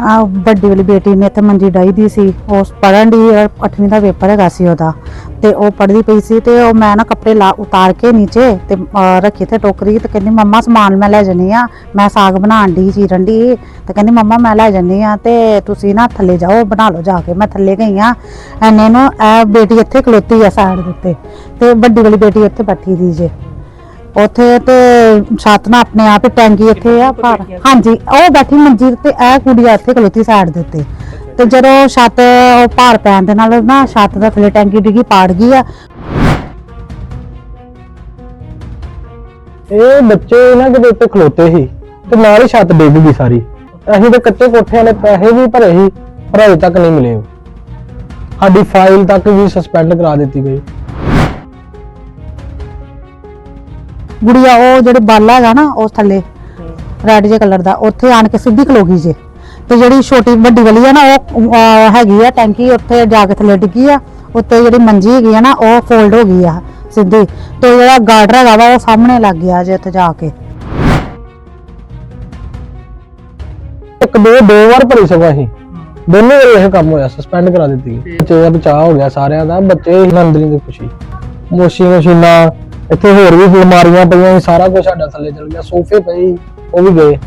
ਆ ਵੱਡੀ ਵਾਲੀ ਬੇਟੀ ਨੇ ਇੱਥੇ ਮੰਜੀ ਡਾਈ ਦੀ ਸੀ ਉਸ ਪੜਨ ਦੀ 8ਵੀਂ ਦਾ ਪੇਪਰ ਹੈਗਾ ਸੀ ਉਹਦਾ। ਤੇ ਉਹ ਪੜ੍ਹਦੀ ਪਈ ਸੀ ਤੇ ਉਹ ਮੈਂ ਨਾ ਕੱਪੜੇ ਲਾ ਉਤਾਰ ਕੇ ਨੀਚੇ ਤੇ ਰੱਖੀ ਤੇ ਟੋਕਰੀ ਤੇ ਕਹਿੰਦੀ, ਮੰਮਾ, ਸਮਾਨ ਮੈਂ ਲੈ ਜੰਨੀ ਆ। ਮੈਂ ਸਾਗ ਬਣਾਉਣ ਦੀ ਚੀਰਨ ਦੀ ਤੇ ਕਹਿੰਦੀ, ਮੰਮਾ, ਮੈਂ ਲੈ ਜੰਨੀ ਆ ਤੇ ਤੁਸੀਂ ਨਾ ਥੱਲੇ ਜਾਓ, ਬਣਾ ਲਓ ਜਾ ਕੇ। ਮੈਂ ਥੱਲੇ ਗਈ ਆ। ਐਨੇ ਨੂੰ ਇਹ ਬੇਟੀ ਇੱਥੇ ਖਲੋਤੀ ਆ ਸਾਈਡ ਦੇ ਉੱਤੇ। ਤੇ ਵੱਡੀ ਵਾਲੀ ਬੇਟੀ ਇੱਥੇ ਬੈਠੀ ਦੀ ਜੇ। ਉੱਥੇ ਤੇ ਛੱਤ ਨਾ ਆਪਣੇ ਆਪ ਹੀ ਟੈਂਕੀ ਇੱਥੇ ਆ ਪਰ ਹਾਂਜੀ ਉਹ ਬੈਠੀ ਮੰਜੀ ਤੇ ਇਹ ਕੁੜੀ ਆ ਇੱਥੇ ਖਲੋਤੀ ਸਾਈਡ ਦੇ ਉੱਤੇ। ਤੇ ਜਦੋਂ ਛੱਤ ਉਹ ਭਾਰ ਪੈਣ ਦੇ ਨਾਲ ਨਾ ਛੱਤ ਦਾ ਥੱਲੇ ਟੈਂਕੀ ਡਿੱਗੀ ਪਾੜ ਗਈ ਆ। ਇਹ ਬੱਚੇ ਇਹਨਾਂ ਦੇ ਉੱਤੇ ਖਲੋਤੇ ਸੀ ਤੇ ਨਾਲ ਹੀ ਛੱਤ ਡਿੱਗ ਗਈ ਸਾਰੀ। ਅਸੀਂ ਤੇ ਕੱਚੇ ਕੋਠਿਆਂ ਦੇ ਪੈਸੇ ਵੀ ਭਰੇ ਸੀ ਪਰ ਅਜੇ ਤੱਕ ਨਹੀਂ ਮਿਲੇ ਉਹ। ਸਾਡੀ ਫਾਈਲ ਤੱਕ ਵੀ ਸਸਪੈਂਡ ਕਰਾ ਦਿੱਤੀ ਗਈ। ਗੁੜੀਆ ਉਹ ਜਿਹੜੇ ਬਾਲਾ ਹੈਗਾ ਨਾ ਉਸ ਥੱਲੇ ਰੈਡ ਜੇ ਕਲਰ ਦਾ ਉੱਥੇ ਆਣ ਕੇ ਸਿੱਧੀ ਖਲੋ ਗਈ ਜੇ। ਤੇ ਜਿਹੜੀ ਛੋਟੀ ਵੱਡੀ ਵਾਲੀ ਆ ਨਾ ਉਹ ਅਹ, ਹੈਗੀ ਆ ਟੈਂਕੀ ਉੱਥੇ ਜਾ ਕੇ ਥੱਲੇ ਡਿੱਗੀ ਆ। ਉੱਤੇ ਜਿਹੜੀ ਮੰਜੀ ਹੈਗੀ ਆ ਨਾ ਉਹ ਫੋਲਡ ਹੋ ਗਈ ਆ ਸਿੱਧੀ। ਤੇ ਜਿਹੜਾ ਗਾਰਡਰ ਹੈਗਾ ਵਾ ਉਹ ਸਾਹਮਣੇ ਲੱਗ ਗਿਆ ਜੇ ਉੱਥੇ ਜਾ ਕੇ। ਇੱਕ ਦੋ ਦੋ ਵਾਰ ਭਰੀ ਸਗੋਂ ਅਸੀਂ। ਦੋਨੋਂ ਵਾਰੀ ਇਹ ਕੰਮ ਹੋਇਆ ਸਸਪੈਂਡ ਕਰਾ ਦਿੱਤੀ। ਬੱਚੇ ਦਾ ਬਚਾਅ ਹੋ ਗਿਆ ਸਾਰਿਆਂ ਦਾ ਬੱਚੇ ਹੀ ਅੰਦਰੀ ਦੀ ਖੁਸ਼ੀ। ਮੋਸ਼ੀ ਮਸ਼ੀਨਾਂ ਇੱਥੇ ਹੋਰ ਵੀ ਅਲਮਾਰੀਆਂ ਪਈਆਂ ਸੀ, ਸਾਰਾ ਕੁਝ ਸਾਡਾ ਥੱਲੇ ਚਲ ਗਿਆ ਸੋਫੇ ਪਏ ਸੀ, ਉਹ ਵੀ ਗਏ।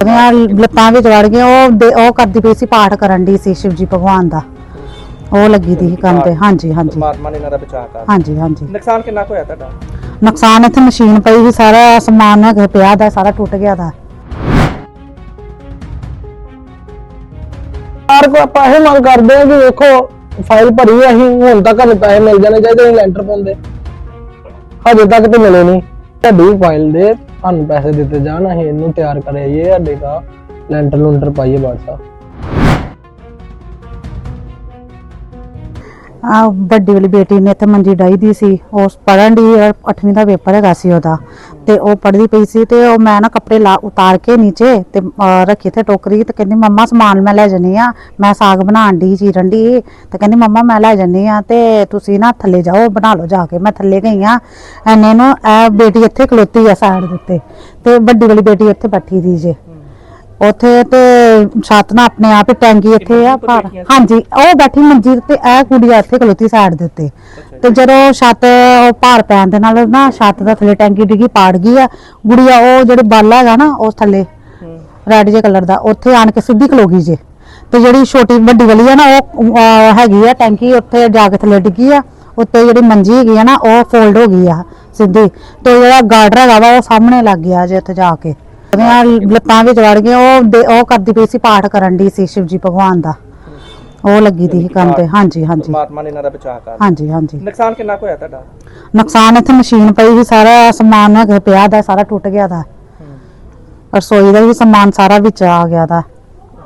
ਉਹਦੀਆਂ ਲੱਤਾਂ ਵਿੱਚ ਵੜ ਗਏ ਉਹ ਦੇ- ਉਹ ਕਰਦੀ ਪਈ ਸੀ ਪਾਠ ਕਰਨ ਦੀ ਸੀ ਸ਼ਿਵਜੀ ਭਗਵਾਨ ਦਾ। ਉਹ ਲੱਗੀ ਦੀ ਸੀ ਕੰਮ ਤੇ ਹਾਂਜੀ ਹਾਂਜੀ। ਪਰਮਾਤਮਾ ਨੇ ਇਹਨਾਂ ਦਾ ਬਚਾਅ ਕਰ ਹਾਂਜੀ ਹਾਂਜੀ। ਨੁਕਸਾਨ ਕਿੰਨਾ ਕੁ ਹੋਇਆ ਤੁਹਾਡਾ? ਨੁਕਸਾਨ ਇੱਥੇ ਮਸ਼ੀਨ ਪਈ ਵੀ ਸਾਰਾ ਸਮਾਨ ਹੈਗਾ ਪਿਆ ਦਾ ਸਾਰਾ ਟੁੱਟ ਗਿਆ ਦਾ। ਸਰਕਾਰ ਕੋ ਆਪਾਂ ਇਹ ਮੰਗ ਕਰਦੇ ਆ ਕਿ ਵੇਖੋ ਫਾਈਲ ਭਰੀ ਆ, ਅਸੀਂ ਹੁਣ ਤੱਕ ਹਲੇ ਪੈਸੇ ਮਿਲ ਜਾਣੇ ਚਾਹੀਦੇ ਅਸੀਂ ਲੈਂਟਰ ਪਾਉਂਦੇ ਹਜੇ ਤੱਕ ਤੇ ਮਿਲੇ ਨਹੀਂ। ਤੁਹਾਡੀ ਫਾਈਲ ਦੇ ਸਾਨੂੰ ਪੈਸੇ ਦਿੱਤੇ ਜਾਣ, ਅਸੀਂ ਇਹਨੂੰ ਤਿਆਰ ਕਰਾਈਏ, ਸਾਡੇ ਦਾ ਲੈਂਟਰ ਲੁੰਟਰ ਪਾਈਏ ਬਾਦਸ਼ਾਹ। ਆ ਵੱਡੀ ਵਾਲੀ ਬੇਟੀ ਨੇ ਇੱਥੇ ਮੰਜੀ ਡਾਈ ਦੀ ਸੀ ਉਸ ਪੜਨ ਦੀ 8ਵੀਂ ਦਾ ਪੇਪਰ ਹੈਗਾ ਸੀ ਉਹਦਾ। ਤੇ ਉਹ ਪੜ੍ਹਦੀ ਪਈ ਸੀ ਤੇ ਉਹ ਮੈਂ ਨਾ ਕੱਪੜੇ ਲਾ ਉਤਾਰ ਕੇ ਨੀਚੇ ਤੇ ਰੱਖੀ ਤੇ ਟੋਕਰੀ ਤੇ ਕਹਿੰਦੀ, ਮੰਮਾ, ਸਮਾਨ ਮੈਂ ਲੈ ਜੰਨੀ ਆ ਮੈਂ ਸਾਗ ਬਣਾਉਣ ਦੀ ਚੀਰਨ ਦੀ ਤੇ ਕਹਿੰਦੀ, ਮੰਮਾ, ਮੈਂ ਲੈ ਜੰਨੀ ਆ ਤੇ ਤੁਸੀਂ ਨਾ ਥੱਲੇ ਜਾਓ, ਬਣਾ ਲਓ ਜਾ ਕੇ। ਮੈਂ ਥੱਲੇ ਗਈ ਆ ਐਨੇ ਨੂੰ ਇਹ ਬੇਟੀ ਇੱਥੇ ਖਲੋਤੀ ਆ ਸਾਈਡ ਦੇ ਉੱਤੇ। ਤੇ ਵੱਡੀ ਵਾਲੀ ਬੇਟੀ ਇੱਥੇ ਬੈਠੀ ਦੀ ਜੇ। ਉੱਥੇ ਤੇ ਛੱਤ ਨਾ ਆਪਣੇ ਆਪ ਹੀ ਟੈਂਕੀ ਇੱਥੇ ਆ ਪਰ ਹਾਂਜੀ ਉਹ ਬੈਠੀ ਮੰਜੀ ਤੇ ਇਹ ਕੁੜੀ ਆ ਇੱਥੇ ਖਲੋਤੀ ਸਾਈਡ ਦੇ ਉੱਤੇ। ਤੇ ਜਦੋਂ ਛੱਤ ਉਹ ਭਾਰ ਪੈਣ ਦੇ ਨਾਲ ਨਾ ਛੱਤ ਦਾ ਥੱਲੇ ਟੈਂਕੀ ਡਿੱਗੀ ਪਾੜ ਗਈ ਆ। ਗੁੜੀਆ ਉਹ ਜਿਹੜੇ ਬਾਲਾ ਹੈਗਾ ਨਾ ਉਸ ਥੱਲੇ ਰੈਡ ਜੇ ਕਲਰ ਦਾ ਉੱਥੇ ਆਣ ਕੇ ਸਿੱਧੀ ਖਲੋ ਗਈ ਜੇ। ਤੇ ਜਿਹੜੀ ਛੋਟੀ ਵੱਡੀ ਵਾਲੀ ਆ ਨਾ ਉਹ ਹੈਗੀ ਆ ਟੈਂਕੀ ਉੱਥੇ ਜਾ ਕੇ ਥੱਲੇ ਡਿੱਗੀ ਆ। ਉੱਤੇ ਜਿਹੜੀ ਮੰਜੀ ਹੈਗੀ ਆ ਨਾ ਉਹ ਫੋਲਡ ਹੋ ਗਈ ਆ ਸਿੱਧੀ। ਤੇ ਜਿਹੜਾ ਗਾਰਡਰ ਹੈਗਾ ਵਾ ਉਹ ਸਾਹਮਣੇ ਲੱਗ ਗਿਆ ਜੇ ਉੱਥੇ ਜਾ ਕੇ। ਉਹਦੀਆਂ ਲੱਤਾਂ ਵਿੱਚ ਵੜ ਗਏ ਉਹ ਦੇ- ਉਹ ਕਰਦੀ ਪਈ ਸੀ ਪਾਠ ਕਰਨ ਦੀ ਸੀ ਸ਼ਿਵਜੀ ਭਗਵਾਨ ਦਾ। ਉਹ ਲੱਗੀ ਦੀ ਸੀ ਕੰਮ ਤੇ ਹਾਂਜੀ ਹਾਂਜੀ। ਪਰਮਾਤਮਾ ਨੇ ਇਹਨਾਂ ਦਾ ਬਚਾਅ ਕਰ ਹਾਂਜੀ ਹਾਂਜੀ। ਨੁਕਸਾਨ ਕਿੰਨਾ ਕੁ ਹੋਇਆ ਤੁਹਾਡਾ? ਨੁਕਸਾਨ ਇੱਥੇ ਮਸ਼ੀਨ ਪਈ ਵੀ ਸਾਰਾ ਸਮਾਨ ਹੈਗਾ ਪਿਆ ਦਾ ਸਾਰਾ ਟੁੱਟ ਗਿਆ ਦਾ। ਰਸੋਈ ਦਾ ਵੀ ਸਮਾਨ ਸਾਰਾ ਵਿੱਚ ਆ ਗਿਆ ਦਾ।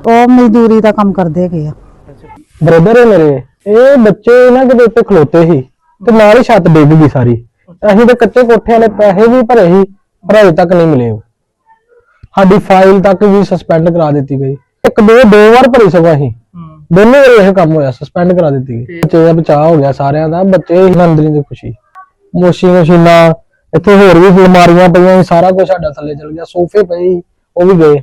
ਉਹ ਮਜ਼ਦੂਰੀ ਦਾ ਕੰਮ ਕਰਦੇ ਹੈਗੇ ਆ। ਬ੍ਰਦਰ ਹੈ ਮੇਰੇ ਇਹ ਬੱਚੇ ਇਹਨਾਂ ਦੇ ਉੱਤੇ ਖਲੋਤੇ ਸੀ ਤੇ ਨਾਲ ਹੀ ਛੱਤ ਡਿੱਗ ਗਈ ਸਾਰੀ। ਅਸੀਂ ਤੇ ਕੱਚੇ ਕੋਠਿਆਂ ਦੇ ਪੈਸੇ ਵੀ ਭਰੇ ਸੀ ਪਰ ਅਜੇ ਤੱਕ ਨਹੀਂ ਮਿਲੇ ਉਹ। ਸਾਡੀ ਫਾਈਲ ਤੱਕ ਵੀ ਸਸਪੈਂਡ ਕਰਾ ਦਿੱਤੀ ਗਈ। ਇੱਕ ਦੋ ਦੋ ਵਾਰ ਭਰੀ ਸਗੋਂ ਅਸੀਂ। ਦੋਨੋਂ ਵਾਰੀ ਇਹ ਕੰਮ ਹੋਇਆ ਸਸਪੈਂਡ ਕਰਾ ਦਿੱਤੀ ਗਈ। ਬੱਚੇ ਦਾ ਬਚਾਅ ਹੋ ਗਿਆ ਸਾਰਿਆਂ ਦਾ ਬੱਚੇ ਹੀ ਅੰਦਰੀ ਦੀ ਖੁਸ਼ੀ। ਮੋਸ਼ੀ ਮਸ਼ੀਨਾਂ ਇੱਥੇ ਹੋਰ ਵੀ ਅਲਮਾਰੀਆਂ ਪਈਆਂ ਸੀ, ਸਾਰਾ ਕੁਝ ਸਾਡਾ ਥੱਲੇ ਚਲ ਗਿਆ। ਸੋਫੇ ਪਏ ਉਹ ਵੀ ਗਏ।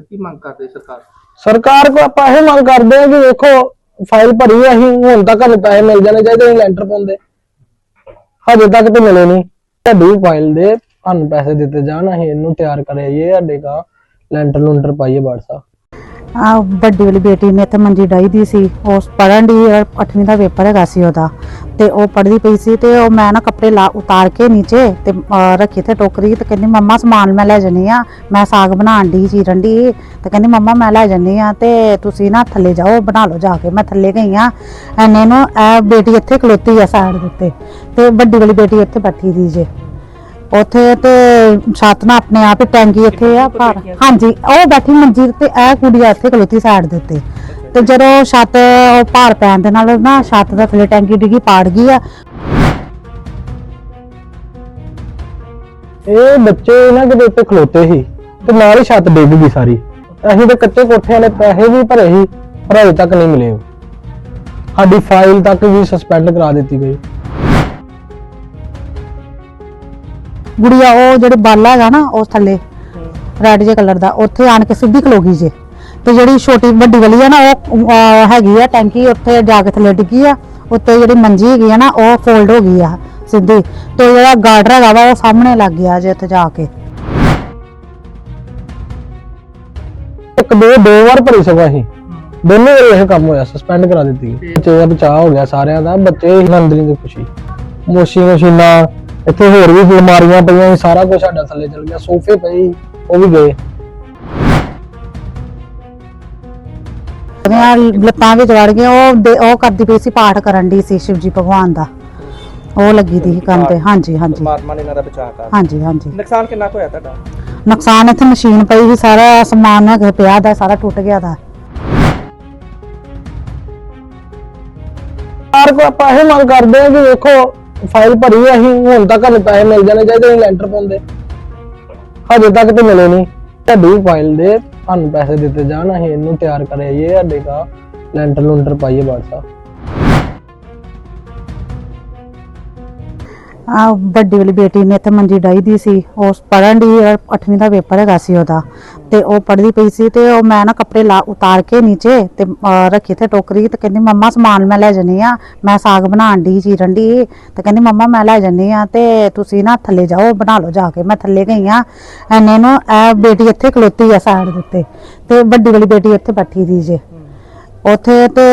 ਕੀ ਮੰਗ ਕਰਦੇ ਸਰਕਾਰ? ਸਰਕਾਰ ਕੋ ਆਪਾਂ ਇਹ ਮੰਗ ਕਰਦੇ ਆ ਕਿ ਵੇਖੋ ਫਾਈਲ ਭਰੀ ਆ ਅਸੀਂ ਹੁਣ ਤੱਕ ਹਲੇ ਪੈਸੇ ਮਿਲ ਜਾਣੇ ਚਾਹੀਦੇ ਲੈਂਟਰ ਪਾਉਂਦੇ ਹਜੇ ਤੱਕ ਤੇ ਮਿਲੇ ਨਹੀਂ। ਤੁਹਾਡੀ ਫਾਈਲ ਦੇ ਤੁਹਾਨੂੰ ਪੈਸੇ ਦਿੱਤੇ ਜਾਣ, ਅਸੀਂ ਇਹਨੂੰ ਤਿਆਰ ਕਰਾਈਏ ਸਾਡੇ ਦਾ ਲੈਂਟਰ ਲੁੰਟਰ ਪਾਈਏ ਬਾਦਸ਼ਾਹ ਆ ਵੱਡੀ ਵਾਲੀ ਬੇਟੀ ਨੇ ਤੇ ਮੰਜੀ ਡਾਈ ਦੀ ਸੀ ਉਸ ਪੜਨ ਦੀ 8ਵੀਂ ਦਾ ਪੇਪਰ ਹੈਗਾ ਸੀ ਉਹਦਾ। ਤੇ ਉਹ ਪੜ੍ਹਦੀ ਪਈ ਸੀ ਤੇ ਉਹ ਮੈਂ ਨਾ ਕੱਪੜੇ ਲਾ ਉਤਾਰ ਕੇ ਨੀਚੇ ਤੇ ਰੱਖੀ ਤੇ ਟੋਕਰੀ ਤੇ ਕਹਿੰਦੀ, ਮੰਮਾ, ਸਮਾਨ ਮੈਂ ਲੈ ਜੰਨੀ ਆ, ਮੈਂ ਸਾਗ ਬਣਾਉਣ ਦੀ ਚੀਰਨ ਦੀ ਤੇ ਕਹਿੰਦੀ, ਮੰਮਾ, ਮੈਂ ਲੈ ਜੰਨੀ ਆ ਤੇ ਤੁਸੀਂ ਨਾ ਥੱਲੇ ਜਾਓ, ਬਣਾ ਲਓ ਜਾ ਕੇ, ਮੈਂ ਥੱਲੇ ਗਈ ਆ। ਐਨੇ ਨੂੰ ਇਹ ਬੇਟੀ ਇੱਥੇ ਖਲੋਤੀ ਆ ਸਾਈਡ ਦੇ ਉੱਤੇ। ਤੇ ਵੱਡੀ ਵਾਲੀ ਬੇਟੀ ਇੱਥੇ ਬੈਠੀ ਦੀ ਜੇ। ਉੱਥੇ ਤੇ ਛੱਤ ਨਾ ਆਪਣੇ ਆਪ ਹੀ ਟੈਂਕੀ ਇੱਥੇ ਆ ਪਰ ਹਾਂਜੀ ਉਹ ਬੈਠੀ ਮੰਜੀ ਤੇ ਇਹ ਕੁੜੀ ਆ ਇੱਥੇ ਖਲੋਤੀ ਸਾਈਡ ਦੇ ਉੱਤੇ। ਤੇ ਜਦੋਂ ਛੱਤ ਉਹ ਭਾਰ ਪੈਣ ਦੇ ਨਾਲ ਨਾ ਛੱਤ ਦਾ ਥੱਲੇ ਟੈਂਕੀ ਡਿੱਗੀ ਪਾੜ ਗਈ ਆ। ਇਹ ਬੱਚੇ ਇਹਨਾਂ ਦੇ ਉੱਤੇ ਖਲੋਤੇ ਸੀ ਤੇ ਨਾਲ ਹੀ ਛੱਤ ਡਿੱਗ ਗਈ ਸਾਰੀ। ਅਸੀਂ ਤੇ ਕੱਚੇ ਕੋਠਿਆਂ ਦੇ ਪੈਸੇ ਵੀ ਭਰੇ ਸੀ ਪਰ ਅਜੇ ਤੱਕ ਨਹੀਂ ਮਿਲੇ ਉਹ। ਸਾਡੀ ਫਾਈਲ ਤੱਕ ਵੀ ਸਸਪੈਂਡ ਕਰਾ ਦਿੱਤੀ ਗਈ। ਗੁੜੀਆ ਉਹ ਜਿਹੜੇ ਬਾਲਾ ਹੈਗਾ ਨਾ ਉਸ ਥੱਲੇ ਰੈਡ ਜੇ ਕਲਰ ਦਾ ਉੱਥੇ ਆਣ ਕੇ ਸਿੱਧੀ ਖਲੋ ਗਈ ਜੇ। ਤੇ ਜਿਹੜੀ ਛੋਟੀ ਵੱਡੀ ਵਾਲੀ ਆ ਨਾ ਉਹ ਅਹ, ਹੈਗੀ ਆ ਟੈਂਕੀ ਉੱਥੇ ਜਾ ਕੇ ਥੱਲੇ ਡਿੱਗੀ ਆ ਉੱਤੇ ਜਿਹੜੀ ਮੰਜੀ ਹੈਗੀ ਆ ਨਾ ਉਹ ਫੋਲਡ ਹੋ ਗਈ ਆ ਸਿੱਧੀ। ਤੇ ਜਿਹੜਾ ਗਾਰਡਰ ਹੈਗਾ ਵਾ ਉਹ ਸਾਹਮਣੇ ਲੱਗ ਗਿਆ ਜੇ ਉੱਥੇ ਜਾ ਕੇ। ਇੱਕ ਦੋ ਦੋ ਵਾਰ ਭਰੀ ਸਗੋਂ ਅਸੀਂ ਦੋਨੋਂ ਵਾਰ ਇਹ ਕੰਮ ਹੋਇਆ ਸਸਪੈਂਡ ਕਰਾ ਦਿੱਤੀ। ਗਈ। ਬੱਚੇ ਦਾ ਬਚਾਅ ਹੋ ਗਿਆ ਸਾਰਿਆਂ ਦਾ ਬੱਚੇ ਹੀ ਅੰਦਰੀ ਦੀ ਖੁਸ਼ੀ। ਮੋਸ਼ੀ ਮਸ਼ੀਨਾਂ ਇੱਥੇ ਹੋਰ ਵੀ ਬਿਮਾਰੀਆਂ ਪਈਆਂ ਸੀ, ਸਾਰਾ ਕੁਝ ਸਾਡਾ ਥੱਲੇ ਚਲ ਗਿਆ ਸੋਫੇ ਪਏ ਸੀ, ਉਹ ਵੀ ਗਏ। ਉਹਦੀਆਂ ਲੱਤਾਂ ਵਿੱਚ ਵੜ ਗਈਆਂ ਉਹ ਦੇ- ਉਹ ਕਰਦੀ ਪਈ ਸੀ ਪਾਠ ਕਰਨ ਦੀ ਸੀ ਸ਼ਿਵ ਜੀ ਭਗਵਾਨ ਦਾ। ਉਹ ਲੱਗੀ ਦੀ ਸੀ ਕੰਮ ਤੇ ਹਾਂਜੀ ਹਾਂਜੀ। ਪਰਮਾਤਮਾ ਨੇ ਇਹਨਾਂ ਦਾ ਬਚਾਅ ਕਰ ਹਾਂਜੀ ਹਾਂਜੀ। ਨੁਕਸਾਨ ਕਿੰਨਾ ਕੁ ਹੋਇਆ ਤੁਹਾਡਾ? ਨੁਕਸਾਨ ਇੱਥੇ ਮਸ਼ੀਨ ਪਈ ਸੀ ਸਾਰਾ ਸਮਾਨ ਹੈਗਾ ਪਿਆ ਦਾ ਸਾਰਾ ਟੁੱਟ ਗਿਆ ਦਾ। ਸਰਕਾਰ ਕੋ ਆਪਾਂ ਇਹ ਮੰਗ ਕਰਦੇ ਆ ਕਿ ਵੇਖੋ ਫਾਈਲ ਭਰੀ ਆ, ਅਸੀਂ ਹੁਣ ਤੱਕ ਸਾਨੂੰ ਪੈਸੇ ਮਿਲ ਜਾਣੇ ਚਾਹੀਦੇ ਅਸੀਂ ਲੈਂਟਰ ਪਾਉਂਦੇ ਹਜੇ ਤੱਕ ਤੇ ਮਿਲੇ ਨਹੀਂ। ਤੁਹਾਡੀ ਫਾਈਲ ਦੇ ਸਾਨੂੰ ਪੈਸੇ ਦਿੱਤੇ ਜਾਣ ਅਸੀਂ ਇਹਨੂੰ ਤਿਆਰ ਕਰਾਈਏ ਸਾਡੇ ਦਾ ਲੈਂਟਰ ਲੂੰਟਰ ਪਾਈਏ ਬਾਦਸ਼ਾਹ ਆ ਵੱਡੀ ਵਾਲੀ ਬੇਟੀ ਨੇ ਤੇ ਮੰਜੀ ਡਾਈ ਦੀ ਸੀ ਉਸ ਪੜਨ ਦੀ 8ਵੀਂ ਦਾ ਪੇਪਰ ਹੈਗਾ ਸੀ ਉਹਦਾ। ਤੇ ਉਹ ਪੜਦੀ ਪਈ ਸੀ ਤੇ ਉਹ ਮੈਂ ਨਾ ਕੱਪੜੇ ਲਾ ਉਤਾਰ ਕੇ ਨੀਚੇ ਤੇ ਰੱਖੀ ਤੇ ਟੋਕਰੀ ਤੇ ਕਹਿੰਦੀ, ਮੰਮਾ, ਸਮਾਨ ਮੈਂ ਲੈ ਜੰਨੀ ਆ। ਮੈਂ ਸਾਗ ਬਣਾਉਣ ਦੀ ਚੀਰਨ ਦੀ ਤੇ ਕਹਿੰਦੀ, ਮੰਮਾ, ਮੈਂ ਲੈ ਜੰਨੀ ਆ ਤੇ ਤੁਸੀਂ ਨਾ ਥੱਲੇ ਜਾਓ, ਬਣਾ ਲਓ ਜਾ ਕੇ। ਮੈਂ ਥੱਲੇ ਗਈ ਆ। ਐਨੇ ਨੂੰ ਇਹ ਬੇਟੀ ਇੱਥੇ ਖਲੋਤੀ ਆ ਸਾਈਡ ਦੇ ਉੱਤੇ। ਤੇ ਵੱਡੀ ਵਾਲੀ ਬੇਟੀ ਇੱਥੇ ਬੈਠੀ ਦੀ ਜੇ। ਉੱਥੇ ਤੇ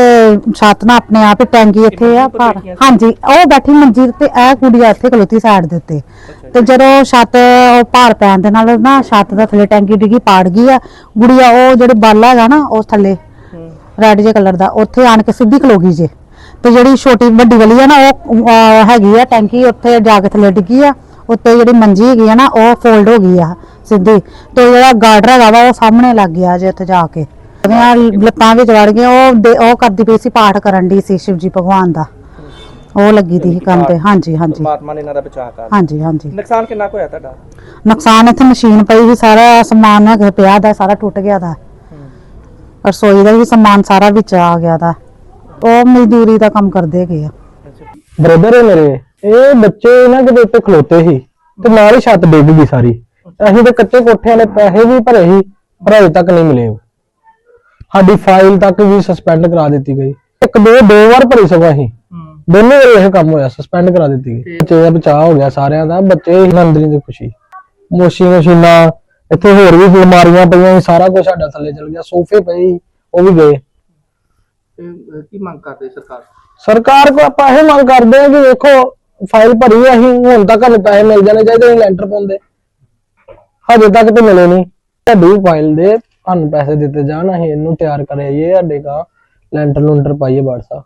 ਛੱਤ ਨਾ ਆਪਣੇ ਆਪ ਹੀ ਟੈਂਕੀ ਇੱਥੇ ਆ ਪਰ। ਹਾਂਜੀ ਉਹ ਬੈਠੀ ਮੰਜੀ ਤੇ ਇਹ ਕੁੜੀ ਇੱਥੇ ਖਲੋਤੀ ਸਾਈਡ ਦੇ ਉੱਤੇ। ਤੇ ਜਦੋਂ ਛੱਤ ਉਹ ਭਾਰ ਪੈਣ ਦੇ ਨਾਲ ਨਾ ਛੱਤ ਦਾ ਥੱਲੇ ਟੈਂਕੀ ਡਿੱਗੀ ਪਾੜ ਗਈ ਆ। ਗੁੜੀਆ ਉਹ ਜਿਹੜੇ ਬਾਲਾ ਹੈਗਾ ਨਾ ਉਸ ਥੱਲੇ ਰੈਡ ਜੇ ਕਲਰ ਦਾ ਉੱਥੇ ਆਣ ਕੇ ਸਿੱਧੀ ਖਲੋ ਗਈ ਜੇ। ਤੇ ਜਿਹੜੀ ਛੋਟੀ ਵੱਡੀ ਵਾਲੀ ਆ ਨਾ ਉਹ ਅਹ, ਹੈਗੀ ਆ ਟੈਂਕੀ ਉੱਥੇ ਜਾ ਕੇ ਥੱਲੇ ਡਿੱਗੀ ਆ। ਉੱਤੇ ਜਿਹੜੀ ਮੰਜੀ ਹੈਗੀ ਆ ਨਾ ਉਹ ਫੋਲਡ ਹੋ ਗਈ ਆ ਸਿੱਧੀ। ਤੇ ਜਿਹੜਾ ਗਾਰਡਰ ਹੈਗਾ ਵਾ ਉਹ ਸਾਹਮਣੇ ਲੱਗ ਗਿਆ ਜੇ ਉੱਥੇ ਜਾ ਕੇ। ਉਹਦੀਆਂ ਲੱਤਾਂ ਵਿੱਚ ਵੜ ਗਈਆਂ ਉਹ ਦੇ- ਉਹ ਕਰਦੀ ਪਈ ਸੀ ਪਾਠ ਕਰਨ ਦੀ ਸੀ ਸ਼ਿਵ ਜੀ ਭਗਵਾਨ ਦਾ। ਉਹ ਲੱਗੀ ਦੀ ਸੀ ਕੰਮ ਤੇ ਹਾਂਜੀ ਹਾਂਜੀ। ਪਰਮਾਤਮਾ ਨੇ ਇਹਨਾਂ ਦਾ ਬਚਾਅ ਕਰ ਹਾਂਜੀ ਹਾਂਜੀ। ਨੁਕਸਾਨ ਕਿੰਨਾ ਕੁ ਹੋਇਆ ਤੁਹਾਡਾ? ਨੁਕਸਾਨ ਇੱਥੇ ਮਸ਼ੀਨ ਪਈ ਸੀ ਸਾਰਾ ਸਮਾਨ ਹੈਗਾ ਪਿਆ ਦਾ ਸਾਰਾ ਟੁੱਟ ਗਿਆ ਦਾ। ਰਸੋਈ ਦਾ ਵੀ ਸਮਾਨ ਸਾਰਾ ਵਿੱਚ ਆ ਗਿਆ ਦਾ। ਉਹ ਮਜ਼ਦੂਰੀ ਦਾ ਕੰਮ ਕਰਦੇ ਹੈਗੇ ਆ। ਬ੍ਰਦਰ ਹੈ ਮੇਰੇ ਇਹ ਬੱਚੇ ਇਹਨਾਂ ਦੇ ਉੱਤੇ ਖਲੋਤੇ ਸੀ ਤੇ ਨਾਲ ਹੀ ਛੱਤ ਡਿੱਗ ਗਈ ਸਾਰੀ। ਅਸੀਂ ਤੇ ਕੱਚੇ ਕੋਠਿਆਂ ਦੇ ਪੈਸੇ ਵੀ ਭਰੇ ਸੀ ਪਰ ਅਜੇ ਤੱਕ ਨਹੀਂ ਮਿਲੇ ਉਹ। ਸਾਡੀ ਫਾਈਲ ਤੱਕ ਵੀ ਸਸਪੈਂਡ ਕਰਾ ਦਿੱਤੀ ਗਈ। ਇੱਕ ਦੋ ਦੋ ਵਾਰ ਭਰੀ ਸਗੋਂ ਅਸੀਂ। ਦੋਨੋਂ ਵਾਰ ਇਹ ਕੰਮ ਹੋਇਆ ਸਸਪੈਂਡ ਕਰਾ ਦਿੱਤੀ ਗਈ। ਬੱਚੇ ਦਾ ਬਚਾਅ ਹੋ ਗਿਆ ਸਾਰਿਆਂ ਦਾ ਬੱਚੇ ਅੰਦਰੀ ਦੀ ਖੁਸ਼ੀ। ਮੋਸ਼ੀ ਮਸ਼ੀਨਾਂ ਇੱਥੇ ਹੋਰ ਵੀ ਬਿਮਾਰੀਆਂ ਪਈਆਂ ਸਾਰਾ ਕੁਝ ਸਾਡਾ ਥੱਲੇ ਚਲ ਗਿਆ ਸੋਫੇ ਪਏ ਉਹ ਵੀ ਗਏ। ਕੀ ਮੰਗ ਕਰਦੇ ਸਰਕਾਰ? ਸਰਕਾਰ ਕੋ ਆਪਾਂ ਇਹ ਮੰਗ ਕਰਦੇ ਆ ਕਿ ਵੇਖੋ ਫਾਈਲ ਭਰੀ ਆ, ਅਸੀਂ ਹੁਣ ਤੱਕ ਸਾਨੂੰ ਪੈਸੇ ਮਿਲ ਜਾਣੇ ਚਾਹੀਦੇ ਲੈਂਟਰ ਪਾਉਂਦੇ। ਹਜੇ ਤੱਕ ਤੇ ਮਿਲੇ ਨਹੀਂ। ਤੁਹਾਡੀ ਫਾਈਲ ਦੇ ਸਾਨੂੰ ਪੈਸੇ ਦਿੱਤੇ ਜਾਣ ਅਸੀਂ ਇਹਨੂੰ ਤਿਆਰ ਕਰਾਈਏ ਸਾਡੇ ਦਾ ਲੈਂਟਰ ਲੂੰਟਰ ਪਾਈਏ ਬਾਦਸ਼ਾਹ